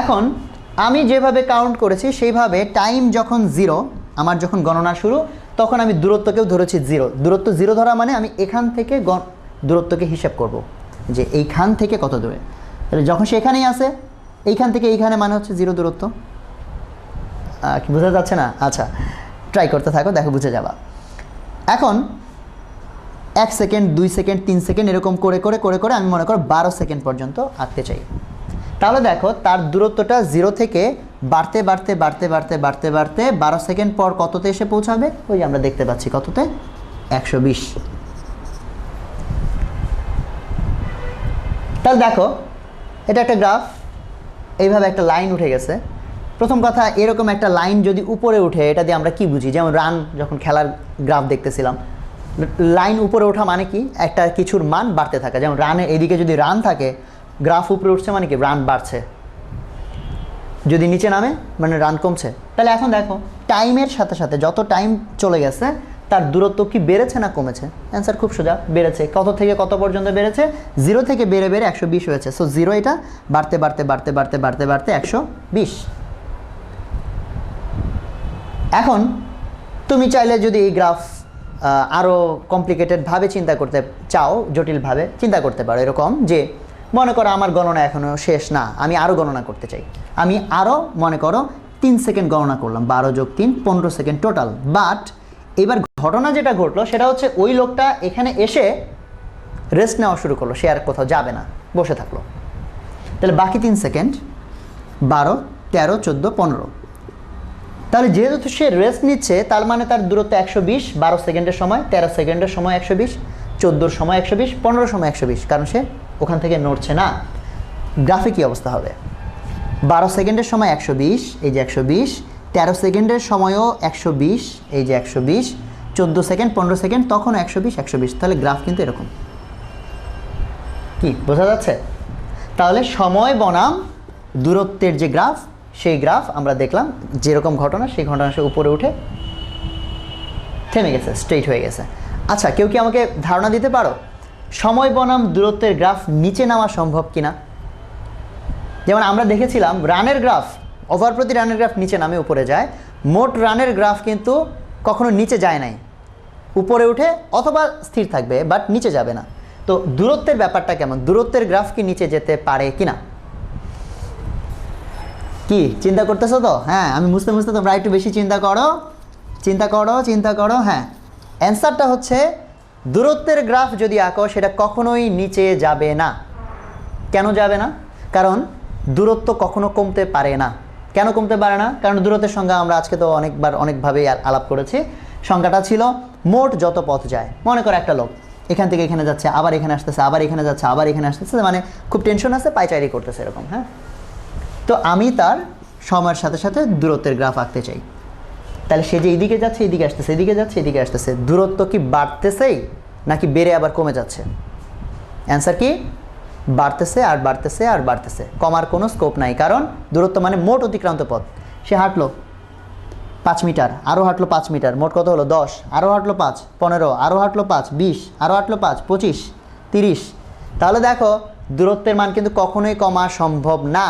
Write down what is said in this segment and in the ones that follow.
এখন, আমি যেভাবে কাউন্ট করেছি, সেইভাবে টাইম যখন জিরো আমার যখন গণনা শুরু, তখন আমি দূরত্বকেও ধরেছি জিরো দূরত্ব জিরো ধরা মানে আমি এখান থেকে দূরত্বকে হিসাব করব। যে এইখান থেকে কত দূরে? তাহলে যখন সে এখানেই আসে এইখান থেকে এইখানে মানে হচ্ছে জিরো দূরত্ব। কি বোঝা যাচ্ছে না? আচ্ছা ট্রাই করতে থাকো, দেখো বুঝে যাবা। এখন, এক সেকেন্ড দুই সেকেন্ড তিন সেকেন্ড এরকম করে করে করে করে আমি মনে করো বারো সেকেন্ড পর্যন্ত আঁকতে চাই। তাহলে দেখো তার দূরত্বটা জিরো থেকে বাড়তে বাড়তে বাড়তে বাড়তে বাড়তে বাড়তে বারো সেকেন্ড পর কততে এসে পৌঁছাবে? ওই আমরা দেখতে পাচ্ছি কততে? একশো বিশ। তাহলে দেখো, এটা একটা গ্রাফ, এইভাবে একটা লাইন উঠে গেছে। প্রথম কথা, এরকম একটা লাইন যদি উপরে উঠে, এটা দিয়ে আমরা কি বুঝি? যেমন রান যখন খেলার গ্রাফ দেখতেছিলাম, লাইন উপরে ওঠা মানে কি? একটা কিছুর মান বাড়তে থাকে। যেমন রানে এদিকে যদি রান থাকে গ্রাফ উপরে উঠছে মানে কি? রান বাড়ছে। যদি নিচে নামে মানে রান কমছে। তাহলে এখন দেখো টাইমের সাথে সাথে যত টাইম চলে গেছে, তার দূরত্ব কি বেড়েছে না কমেছে? অ্যান্সার খুব সোজা, বেড়েছে। কত থেকে কত পর্যন্ত বেড়েছে? জিরো থেকে বেড়ে বেড়ে একশো বিশ হয়েছে। সো জিরো এটা বাড়তে বাড়তে বাড়তে বাড়তে বাড়তে বাড়তে একশো বিশ। এখন তুমি চাইলে যদি এই গ্রাফ আরও কমপ্লিকেটেডভাবে চিন্তা করতে চাও, জটিলভাবে চিন্তা করতে পারো এরকম যে মনে করো আমার গণনা এখনও শেষ না, আমি আরও গণনা করতে চাই। আমি আরও মনে করো, তিন সেকেন্ড গণনা করলাম, বারো যোগ তিন, পনেরো সেকেন্ড টোটাল। বাট, এবার ঘটনা যেটা ঘটলো, সেটা হচ্ছে ওই লোকটা এখানে এসে রেস্ট নেওয়া শুরু করল, সে আর কোথাও যাবে না, বসে থাকল। তাহলে বাকি তিন সেকেন্ড, বারো, তেরো, চোদ্দ, পনেরো। তাহলে যেহেতু সে রেস্ট নিচ্ছে, তার মানে তার দূরত্ব একশো বিশ, বারো সেকেন্ডের সময়, তেরো সেকেন্ডের সময় একশো বিশ, চোদ্দোর সময় একশো বিশ, পনেরোর সময় একশো বিশ, কারণ সে ওখান থেকে নড়ছে না। গ্রাফে কী অবস্থা হবে? বারো সেকেন্ডের সময় একশো বিশ, এই যে একশো বিশ। তেরো সেকেন্ডের সময়ও একশো বিশ, এই যে একশো বিশ। চোদ্দ সেকেন্ড, পনেরো সেকেন্ড তখন একশো বিশ একশো বিশ। তাহলে গ্রাফ কিন্তু এরকম। কি, বোঝা যাচ্ছে? তাহলে সময় বনাম, দূরত্বের যে গ্রাফ, সেই গ্রাফ আমরা দেখলাম, যেরকম ঘটনা, সেই ঘটনা সে উপরে উঠে থেমে গেছে স্ট্রেট হয়ে গেছে। আচ্ছা কেউ কি আমাকে ধারণা দিতে পারো? সময় বনাম দূরত্বের গ্রাফ নিচে নামা সম্ভব কিনা? যেমন আমরা দেখেছিলাম, রানের গ্রাফ ওভার প্রতি রানের গ্রাফ নিচে নামে উপরে যায়। মোট রানের গ্রাফ কিন্তু কখনো নিচে যায় নাই। উপরে উঠে অথবা স্থির থাকবে, বাট নিচে যাবে না। তো দূরত্বের ব্যাপারটা কেমন? দূরত্বের গ্রাফ কি নিচে যেতে পারে কিনা? কি, চিন্তা করতেছো তো? হ্যাঁ আমি বুঝতে বুঝতে তোমরা একটু বেশি চিন্তা করো। চিন্তা করো চিন্তা করো হ্যাঁ। অ্যান্সারটা হচ্ছে দূরত্বের গ্রাফ যদি আঁকো, সেটা কখনোই নিচে যাবে না। কেন যাবে না? কারণ দূরত্ব কখনো কমতে পারে না। কেন কমতে পারে না? কারণ দূরত্বের সংজ্ঞা আমরা আজকে তো অনেকবার, অনেকভাবেই আলাপ করেছি। সংখ্যাটা ছিল, মোট যত পথ যায়। মনে করো একটা লোক, এখান থেকে এখানে যাচ্ছে, আবার এখানে আসতেছে, আবার এখানে যাচ্ছে, আবার এখানে আসতেছে মানে খুব টেনশন আছে পাইচারি করতেছে এরকম হ্যাঁ? তো আমি তার সময়ের সাথে সাথে দূরত্বের গ্রাফ আঁকতে চাই। তাহলে সে যে এদিকে যাচ্ছে এদিকে আসতেছে এদিকে যাচ্ছে এদিকে আসতেছে। দূরত্ব কি বাড়তেছেই, নাকি বেড়ে আবার কমে যাচ্ছে? অ্যান্সার কি? বাড়তেছে, আর বাড়তেছে আর বাড়তেছে। কমার কোনো স্কোপ নাই, কারণ দূরত্ব মানে মোট অতিক্রান্ত পথ। সে হাঁটলো পাঁচ মিটার আরও হাঁটলো পাঁচ মিটার, মোট কত হলো? দশ আরও হাঁটলো পাঁচ, পনেরো আরও হাঁটলো পাঁচ, বিশ আরও হাঁটলো পাঁচ, পঁচিশ, তিরিশ। তাহলে দেখো, দূরত্বের মান কিন্তু কখনোই কমা সম্ভব না।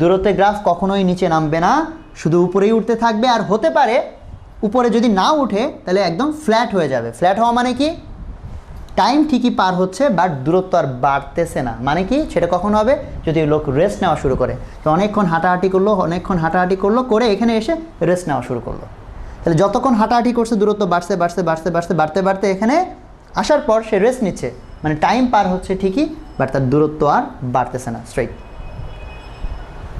দূরত্বের গ্রাফ কখনোই নিচে নামবে না। শুধু উপরেই উঠতে থাকবে আর হতে পারে উপরে যদি না উঠে, তাহলে একদম ফ্ল্যাট হয়ে যাবে। ফ্ল্যাট হওয়া মানে কি? টাইম ঠিকই পার হচ্ছে বাট দূরত্ব আর বাড়তেছে না। মানে কি? সেটা কখন হবে? যদি লোক রেস্ট নেওয়া শুরু করে। তো অনেকক্ষণ হাঁটাহাঁটি করল, অনেকক্ষণ হাঁটাহাঁটি করল, করে এখানে এসে রেস্ট নেওয়া শুরু করল। তাহলে যতক্ষণ হাঁটাহাঁটি করছে, দূরত্ব বাড়ছে বাড়ছে বাড়ছে বাড়ছে, বাড়তে বাড়তে এখানে আসার পর সে রেস্ট নিচ্ছে। মানে টাইম পার হচ্ছে ঠিকই বাট তার দূরত্ব আর বাড়তেছে না স্ট্রেট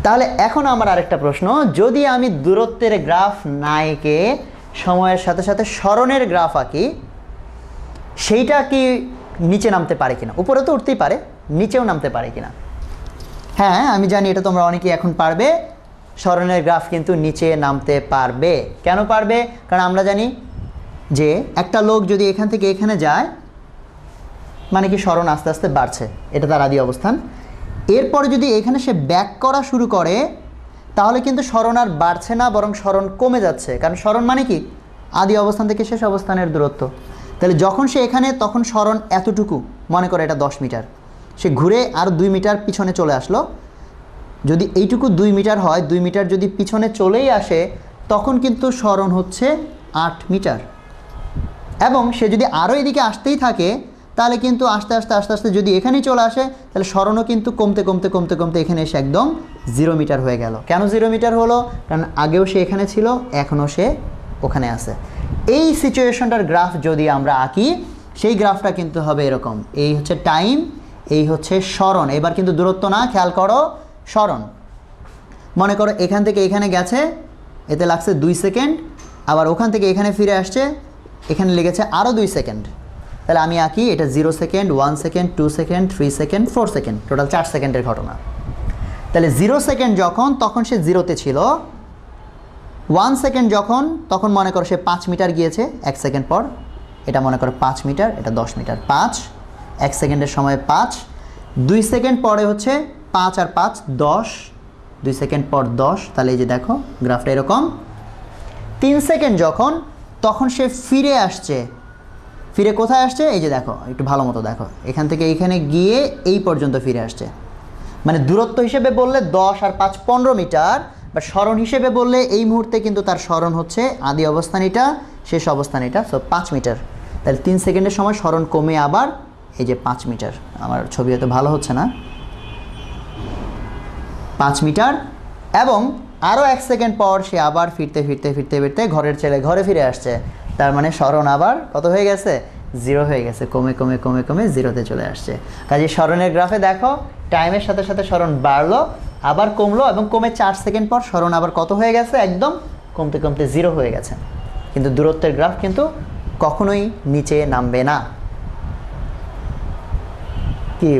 তাহলে এখন আমার আরেকটা প্রশ্ন। যদি আমি দূরত্বের গ্রাফ না এঁকে সময়ের সাথে সাথে স্মরণের গ্রাফ আঁকি, সেইটা কি নিচে নামতে পারে কিনা? উপরে তো উঠতেই পারে, নিচেও নামতে পারে কিনা? হ্যাঁ আমি জানি এটা তোমরা অনেকেই এখন পারবে। স্মরণের গ্রাফ কিন্তু নিচে নামতে পারবে। কেন পারবে? কারণ আমরা জানি যে একটা লোক যদি এখান থেকে এখানে যায় মানে কি স্মরণ আস্তে আস্তে বাড়ছে। এটা তার আদি অবস্থান। এরপরে যদি এখানে সে ব্যাক করা শুরু করে, তাহলে কিন্তু স্মরণ আর বাড়ছে না, বরং স্মরণ কমে যাচ্ছে। কারণ স্মরণ মানে কি? আদি অবস্থান থেকে শেষ অবস্থানের দূরত্ব। তাহলে যখন সে এখানে, তখন স্মরণ এতটুকু, মনে করে এটা দশ মিটার। সে ঘুরে আর দুই মিটার পিছনে চলে আসলো। যদি এইটুকু দুই মিটার হয়, দুই মিটার যদি পিছনে চলেই আসে, তখন কিন্তু স্মরণ হচ্ছে আট মিটার। এবং সে যদি আরও এদিকে আসতেই থাকে তাহলে কিন্তু আস্তে আস্তে আস্তে আস্তে যদি এখানেই চলে আসে, তাহলে স্মরণও কিন্তু কমতে কমতে কমতে কমতে এখানে এসে একদম জিরো মিটার হয়ে গেল। কেন জিরো মিটার হলো? কারণ আগেও সে এখানে ছিল, এখনও সে ওখানে আছে। এই সিচুয়েশনটার গ্রাফ যদি আমরা আঁকি, সেই গ্রাফটা কিন্তু হবে এরকম। এই হচ্ছে টাইম এই হচ্ছে স্মরণ। এবার কিন্তু দূরত্ব না, খেয়াল করো, স্মরণ। মনে করো এখান থেকে এখানে গেছে, এতে লাগছে দুই সেকেন্ড আবার ওখান থেকে এখানে ফিরে আসছে, এখানে লেগেছে আরও দুই সেকেন্ড তাহলে আমি আঁকি, এটা zero second one second two second three second four second total চার সেকেন্ডের ঘটনা। তাহলে জিরো সেকেন্ড যখন, তখন সে জিরোতে ছিল। ওয়ান সেকেন্ড যখন, তখন মনে করো সে পাঁচ মিটার গিয়েছে, এক সেকেন্ড পর। এটা মনে করো পাঁচ মিটার, এটা দশ মিটার, পাঁচ। এক সেকেন্ডের সময় পাঁচ। দুই সেকেন্ড পরে হচ্ছে পাঁচ আর পাঁচ, দশ। দুই সেকেন্ড পর দশ, তাহলে এই যে দেখো, গ্রাফটা এরকম। তিন সেকেন্ড যখন, তখন সে ফিরে আসছে ফিরে কোথায় আসছে? এই যে দেখো, একটু ভালো মতো দেখো। এখান থেকে এইখানে গিয়ে এই পর্যন্ত ফিরে আসছে। মানে দূরত্ব হিসেবে বললে দশ আর পাঁচ পনেরো মিটার, বা স্মরণ হিসেবে বললে এই মুহূর্তে কিন্তু তার স্মরণ হচ্ছে আদি অবস্থান এটা শেষ অবস্থান এটা সো পাঁচ মিটার। তাহলে তিন সেকেন্ডের সময় স্মরণ কমে আবার এই যে পাঁচ মিটার। আমার ছবি হয়তো ভালো হচ্ছে না। পাঁচ মিটার, এবং আরও এক সেকেন্ড পর সে আবার ফিরতে ফিরতে ফিরতে ফিরতে ঘরের ছেলে ঘরে ফিরে আসছে। তার মানে স্মরণ আবার কত হয়ে গেছে? জিরো হয়ে গেছে, কমে কমে কমে কমে জিরোতে চলে আসছে। কাজে স্মরণের গ্রাফে দেখো, টাইমের সাথে সাথে স্মরণ বাড়লো, আবার কমলো এবং কমে চার সেকেন্ড পর স্মরণ আবার কত হয়ে গেছে? একদম কমতে কমতে জিরো হয়ে গেছে। কিন্তু দূরত্বের গ্রাফ কিন্তু কখনোই নিচে নামবে না। কি,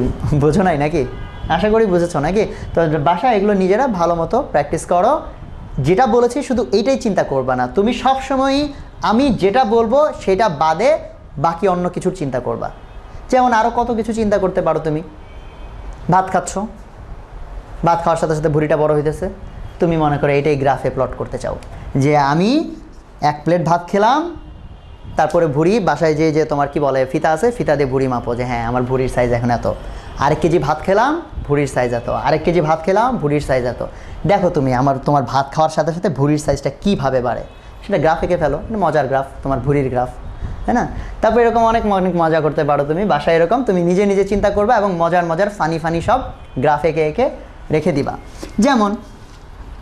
বোঝো নাই নাকি? আশা করি বুঝেছ নাকি? তো বাসায় এগুলো নিজেরা ভালো মতো প্র্যাকটিস করো। যেটা বলেছি শুধু এইটাই চিন্তা করবা না। তুমি সবসময়ই আমি যেটা বলব সেটা বাদে বাকি অন্য কিছুর চিন্তা করবা। যেমন আরও কত কিছু চিন্তা করতে পারো তুমি। ভাত খাচ্ছ। ভাত খাওয়ার সাথে সাথে ভুঁড়িটা বড় হইতেছে। তুমি মনে করো এটাই গ্রাফে প্লট করতে চাও। যে আমি এক প্লেট ভাত খেলাম, তারপরে ভুঁড়ি, বাসায় যে যে তোমার কি বলে, ফিতা আছে, ফিতা দিয়ে ভুঁড়ি মাপো যে হ্যাঁ আমার ভুঁড়ির সাইজ এখন এত। আরেক কেজি ভাত খেলাম, ভুঁড়ির সাইজ এত। আরেক কেজি ভাত খেলাম, ভুঁড়ির সাইজ এত। দেখো তুমি, আমার তোমার ভাত খাওয়ার সাথে সাথে ভুঁড়ির সাইজটা কীভাবে বাড়ে? সেটা গ্রাফ এঁকে ফেলো এটা মজার গ্রাফ তোমার ভুঁড়ির গ্রাফ তাই না? তারপর এরকম অনেক অনেক মজা করতে পারো তুমি, বাসায় এরকম, তুমি নিজে নিজে চিন্তা করবে এবং মজার মজার ফানি ফানি সব গ্রাফ এঁকে এঁকে রেখে দিবা। যেমন,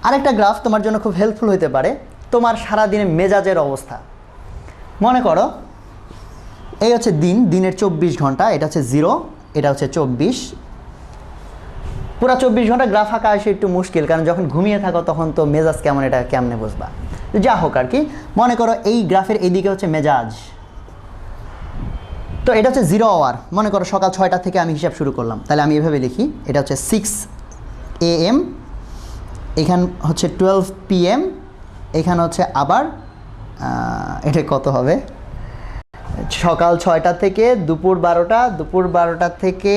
আরেকটা গ্রাফ তোমার জন্য খুব হেল্পফুল হতে পারে, তোমার সারাদিনের মেজাজের অবস্থা। মনে করো, এই হচ্ছে দিন, দিনের চব্বিশ ঘণ্টা, এটা হচ্ছে জিরো এটা হচ্ছে চব্বিশ। পুরা চব্বিশ ঘণ্টা গ্রাফ আঁকা আসে একটু মুশকিল, কারণ যখন ঘুমিয়ে থাকো তখন তো মেজাজ কেমন, এটা কেমনে বুঝবা? যা হোক আর কি। মনে করো এই গ্রাফের এইদিকে হচ্ছে মেজাজ। তো এটা হচ্ছে জিরো আওয়ার মনে করো সকাল ছয়টা থেকে আমি হিসাব শুরু করলাম। তাহলে আমি এভাবে লিখি, এটা হচ্ছে সিক্স এ এম এখান হচ্ছে টুয়েলভ পি এম এখানে হচ্ছে আবার এটা কত হবে? সকাল ছয়টা থেকে দুপুর বারোটা দুপুর বারোটা থেকে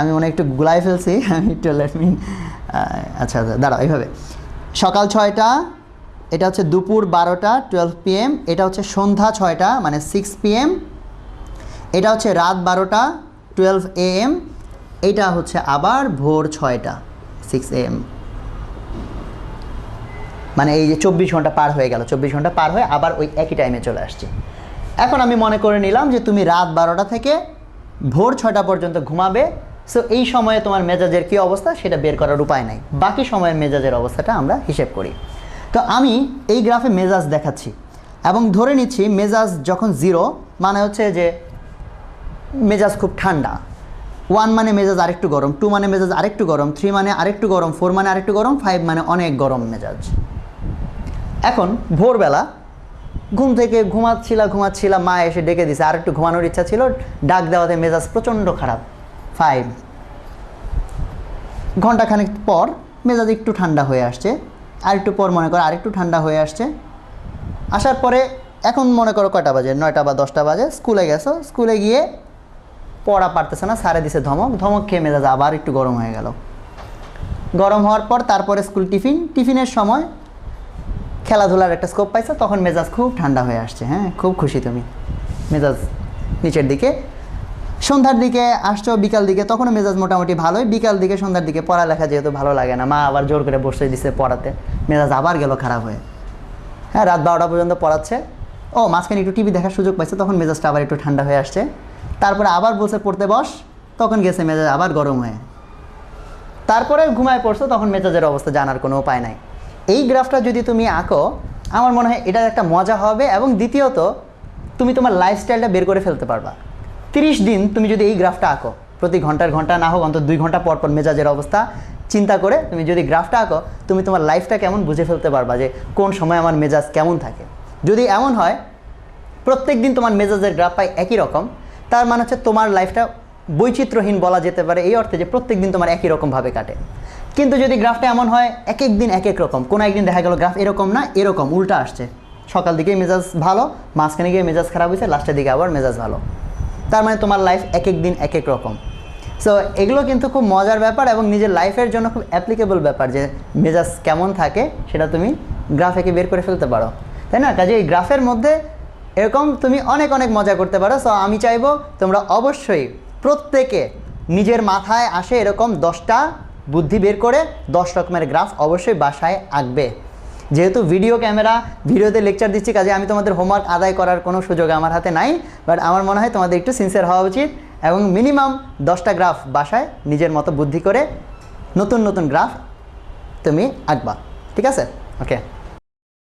আমি মনে একটু গুলাই ফেলছি। আমি একটু লেট মি আচ্ছা আচ্ছা দাঁড়াও, এইভাবে। সকাল ছয়টা এটা হচ্ছে দুপুর বারোটা টুয়েলভ পিএম এটা হচ্ছে সন্ধ্যা ছয়টা মানে সিক্স পিএম এটা হচ্ছে রাত বারোটা টুয়েলভ এএম এটা হচ্ছে আবার ভোর ছয়টা সিক্স এএম মানে এই যে চব্বিশ ঘণ্টা পার হয়ে গেল, চব্বিশ ঘণ্টা পার হয়ে আবার ওই একই টাইমে চলে আসছে। এখন আমি মনে করে নিলাম যে তুমি রাত বারোটা থেকে ভোর ছয়টা পর্যন্ত ঘুমাবে সো এই সময়ে তোমার মেজাজের কী অবস্থা সেটা বের করার উপায় নাই। বাকি সময়ের মেজাজের অবস্থাটা আমরা হিসেব করি। তো আমি এই গ্রাফে মেজাজ দেখাচ্ছি এবং ধরে নিচ্ছি মেজাজ যখন জিরো মানে হচ্ছে যে মেজাজ খুব ঠান্ডা। ওয়ান মানে মেজাজ আরেকটু গরম, টু মানে মেজাজ আরেকটু গরম, থ্রি মানে আরেকটু গরম, ফোর মানে আরেকটু গরম, ফাইভ মানে অনেক গরম মেজাজ। এখন ভোরবেলা ঘুম থেকে ঘুমাচ্ছিলা ঘুমাচ্ছিলা, মা এসে ডেকে দিছে, আর একটু ঘুমানোর ইচ্ছা ছিল, ডাক দেওয়াতে মেজাজ প্রচণ্ড খারাপ, ফাইভ। ঘন্টাখানেক পর মেজাজ একটু ঠান্ডা হয়ে আসছে আর একটু পর মনে করো, আরেকটু ঠান্ডা হয়ে আসছে। আসার পরে এখন মনে করো কয়টা বাজে? নয়টা বা দশটা বাজে। স্কুলে গেছো, স্কুলে গিয়ে পড়া পারতেছে না, সারে দিছে ধমক। ধমক খেয়ে মেজাজ আবার একটু গরম হয়ে গেল। গরম হওয়ার পর তারপরে স্কুল টিফিন। টিফিনের সময় খেলাধুলার একটা স্কোপ পাইছো, তখন মেজাজ খুব ঠান্ডা হয়ে আসছে হ্যাঁ? খুব খুশি তুমি। মেজাজ নিচের দিকে। সন্ধ্যার দিকে আসছো, বিকাল দিকে, তখনও মেজাজ মোটামুটি ভালোই। বিকাল দিকে, সন্ধ্যার দিকে পড়ালেখা যেহেতু ভালো লাগে না, মা আবার জোর করে বসে দিছে পড়াতে। মেজাজ আবার গেল খারাপ হয়ে। হ্যাঁ রাত বারোটা পর্যন্ত পড়াচ্ছে। ও, মাঝখানে একটু টিভি দেখার সুযোগ পাইছে, তখন মেজাজটা আবার একটু ঠান্ডা হয়ে আসছে। তারপরে আবার বসে পড়তে বস। তখন গেছে মেজাজ আবার গরম হয়ে। তারপরে ঘুমায় পড়ছো, তখন মেজাজের অবস্থা জানার কোনো উপায় নাই। এই গ্রাফটা যদি তুমি আঁকো, আমার মনে হয় এটা একটা মজা হবে এবং দ্বিতীয়ত, তুমি তোমার লাইফস্টাইলটা বের করে ফেলতে পারবা। তিরিশ দিন তুমি যদি এই গ্রাফটা আঁকো, প্রতি ঘণ্টার ঘণ্টা না হোক, অন্তত দুই ঘণ্টা পর পর মেজাজের অবস্থা, চিন্তা করে তুমি যদি গ্রাফটা আঁকো, তুমি তোমার লাইফটা কেমন বুঝে ফেলতে পারবা যে কোন সময় আমার মেজাজ কেমন থাকে। যদি এমন হয়, প্রত্যেক দিন তোমার মেজাজের গ্রাফ পাই একই রকম, তার মানে হচ্ছে তোমার লাইফটা বৈচিত্র্যহীন বলা যেতে পারে এই অর্থে যে প্রত্যেক দিন তোমার একই রকমভাবে কাটে। কিন্তু যদি গ্রাফটা এমন হয়, এক এক দিন এক এক রকম, কোনো একদিন দেখা গেল গ্রাফ এরকম না, এরকম, উল্টা আসছে। সকাল দিকে মেজাজ ভালো, মাঝখানে গিয়ে মেজাজ খারাপ হয়েছে, লাস্টের দিকে আবার মেজাজ ভালো। তার মানে তোমার লাইফ এক এক দিন এক এক রকম। সো এগুলো কিন্তু খুব মজার ব্যাপার এবং নিজের লাইফের জন্য খুব অ্যাপ্লিকেবল ব্যাপার যে মেজাজ কেমন থাকে সেটা তুমি গ্রাফ এঁকে বের করে ফেলতে পারো। তাই না? কাজে এই গ্রাফের মধ্যে এরকম তুমি অনেক অনেক মজা করতে পারো। সো আমি চাইব তোমরা অবশ্যই প্রত্যেকে নিজের মাথায় আসে এরকম দশটা বুদ্ধি বের করে দশ রকমের গ্রাফ অবশ্যই বাসায় আঁকবে। যেহেতু ভিডিও ক্যামেরা ভিডিওতে লেকচার দিচ্ছি, কাজে আমি তোমাদের হোমওয়ার্ক আদায় করার কোনো সুযোগ আমার হাতে নাই বাট আমার মনে হয় তোমাদের একটু সিনসিয়ার হওয়া উচিত এবং মিনিমাম দশটা গ্রাফ বাসায় নিজের মতো বুদ্ধি করে নতুন নতুন গ্রাফ তুমি আঁকবা, ঠিক আছে? ওকে